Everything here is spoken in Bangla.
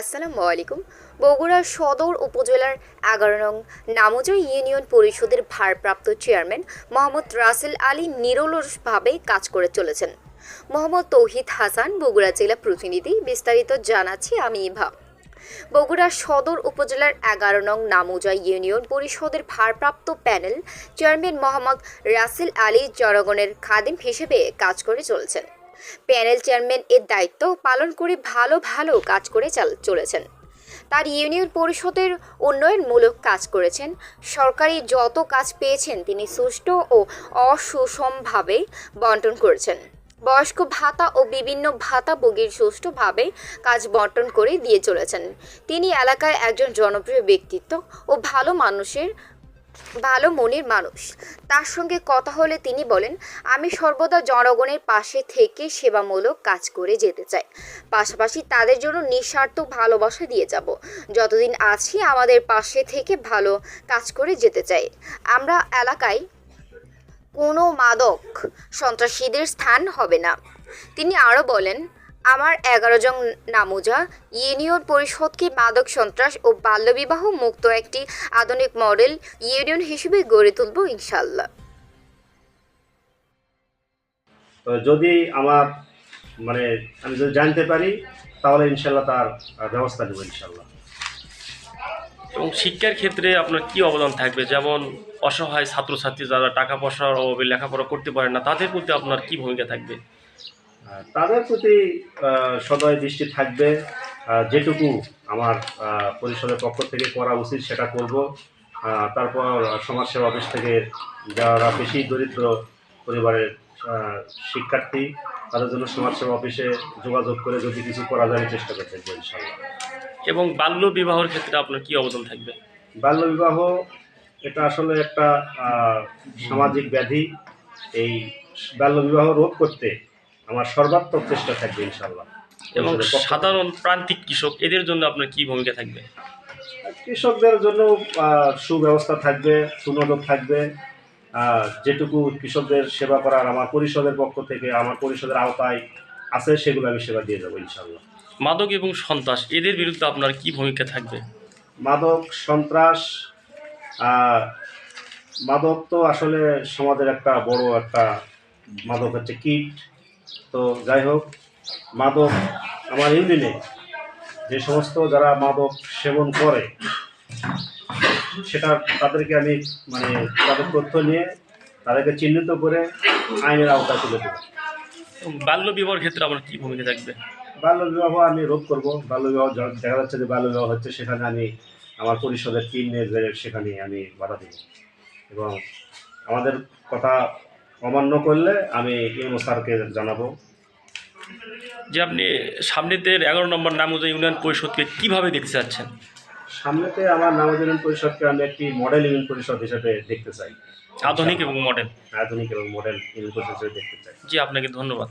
আসসালামু আলাইকুম। বগুড়া সদর উপজেলার এগারো নং নামোজা ইউনিয়ন পরিষদের ভারপ্রাপ্ত চেয়ারম্যান মোহাম্মদ রাসেল আলী নিরলসভাবে কাজ করে চলেছেন। মোহাম্মদ তৌহিদ হাসান, বগুড়া জেলা প্রতিনিধি, বিস্তারিত জানাচ্ছি আমি ইভা। বগুড়া সদর উপজেলার এগারো নং নামোজা ইউনিয়ন পরিষদের ভারপ্রাপ্ত প্যানেল চেয়ারম্যান মোহাম্মদ রাসেল আলী জনগণের খাদিম হিসেবে কাজ করে চলছেন। প্যানেল চেয়ারম্যান এর দায়িত্ব পালন করে ভালো ভালো কাজ করে চলেছেন। তার ইউনিয়ন পরিষদের উন্নয়নমূলক কাজ করেছেন। সরকারি যত কাজ পেয়েছেন, তিনি সুষ্ঠু ও অসুষমভাবে বন্টন করেছেন। বয়স্ক ভাতা ও বিভিন্ন ভাতাভোগীর সুষ্ঠুভাবে কাজ বন্টন করে দিয়ে চলেছেন। তিনি এলাকায় একজন জনপ্রিয় ব্যক্তিত্ব ও ভালো মানুষের ভালো মনের মানুষ। তার সঙ্গে কথা হলে তিনি বলেন, আমি সর্বদা জনগণের পাশে থেকে সেবামূলক কাজ করে যেতে চাই। পাশাপাশি তাদের জন্য নিঃস্বার্থ ভালোবাসা দিয়ে যাব। যতদিন আছি, আমাদের পাশে থেকে ভালো কাজ করে যেতে চাই। আমরা এলাকায় কোনো মাদক সন্ত্রাসীদের স্থান হবে না। তিনি আরও বলেন আমার এগারো জন নামুজা ইউনিয়ন পরিষদকে মাদক সন্ত্রাস ও বাল্যবিবাহ মুক্ত একটি আধুনিক মডেল ইউনিয়ন হিসেবে গড়ে তুলব ইনশাল্লাহ যদি আমার মানে আমি যদি জানতে পারি তাহলে ইনশাল্লাহ তার ব্যবস্থা নেব ইনশাল্লাহ এবং শিক্ষার ক্ষেত্রে আপনার কি অবদান থাকবে? যেমন অসহায় ছাত্রছাত্রী যারা টাকা পয়সার অভাবে লেখাপড়া করতে পারে না তাদের প্রতি আপনার কি ভূমিকা থাকবে? তাদের প্রতি সদয় দৃষ্টি থাকবে। যেটুকু আমার পরিষদের পক্ষ থেকে করা উচিত সেটা করব। তারপর সমাজসেবা অফিস থেকে যারা বেশি দরিদ্র পরিবারের শিক্ষার্থী তাদের জন্য সমাজসেবা অফিসে যোগাযোগ করে যদি কিছু করা যায় চেষ্টা করতে থাকব ইনশাল্লাহ এবং বাল্য বিবাহের ক্ষেত্রে আপনার কি অবদান থাকবে? বাল্যবিবাহ এটা আসলে একটা সামাজিক ব্যাধি। এই বাল্যবিবাহ রোধ করতে আমার সর্বাত্মক চেষ্টা থাকবে ইনশাল্লাহ এবং। সাধারণ প্রান্তিক কৃষক এদের জন্য আপনার কি ভূমিকা থাকবে? কৃষকদের জন্য সুব্যবস্থা থাকবে সুনজর থাকবে। যেটুকু কৃষকদের সেবা করার আমার পরিষদের পক্ষ থেকে আমার পরিষদের আওতায় আছে সেগুলো আমি সেবা দিয়ে যাব ইনশাল্লাহ মাদক এবং সন্ত্রাস এদের বিরুদ্ধে আপনার কি ভূমিকা থাকবে? মাদক সন্ত্রাস মাদক তো আসলে সমাজের একটা বড় একটা মাদক হচ্ছে কীট। তো যাই হোক মাদক আমার ইউনিয়নে যে সমস্ত যারা মাদক সেবন করে সেটা তাদেরকে আমি মানে তাদের তথ্য নিয়ে তাদেরকে চিহ্নিত করে আইনের আওতায় তুলে দেবো। বাল্য বিবাহের ক্ষেত্রে আমার কি ভূমিকা থাকবে? বাল্যবিবাহ আমি রোধ করব। বাল্যবিবাহ যা- দেখা যাচ্ছে যে বাল্যবিবাহ হচ্ছে সেখানে আমি আমার পরিষদের টিম নিয়ে সেখানে আমি বাধা দেব। এবং আমাদের কথা অমান্য করলে আমি ইউনো স্যারকে জানাব। যে আপনি সামনেতে এগারো নম্বর নামুজা ইউনিয়ন পরিষদকে কীভাবে দেখতে চাচ্ছেন? সামনেতে আমার নামাজ পরিষদকে আমি একটি মডেল ইউনিয়ন পরিষদ হিসেবে দেখতে চাই। আধুনিক এবং মডেল আধুনিক এবং মডেল ইউনিয়ন পরিষদ হিসেবে দেখতে চাই। জি আপনাকে ধন্যবাদ।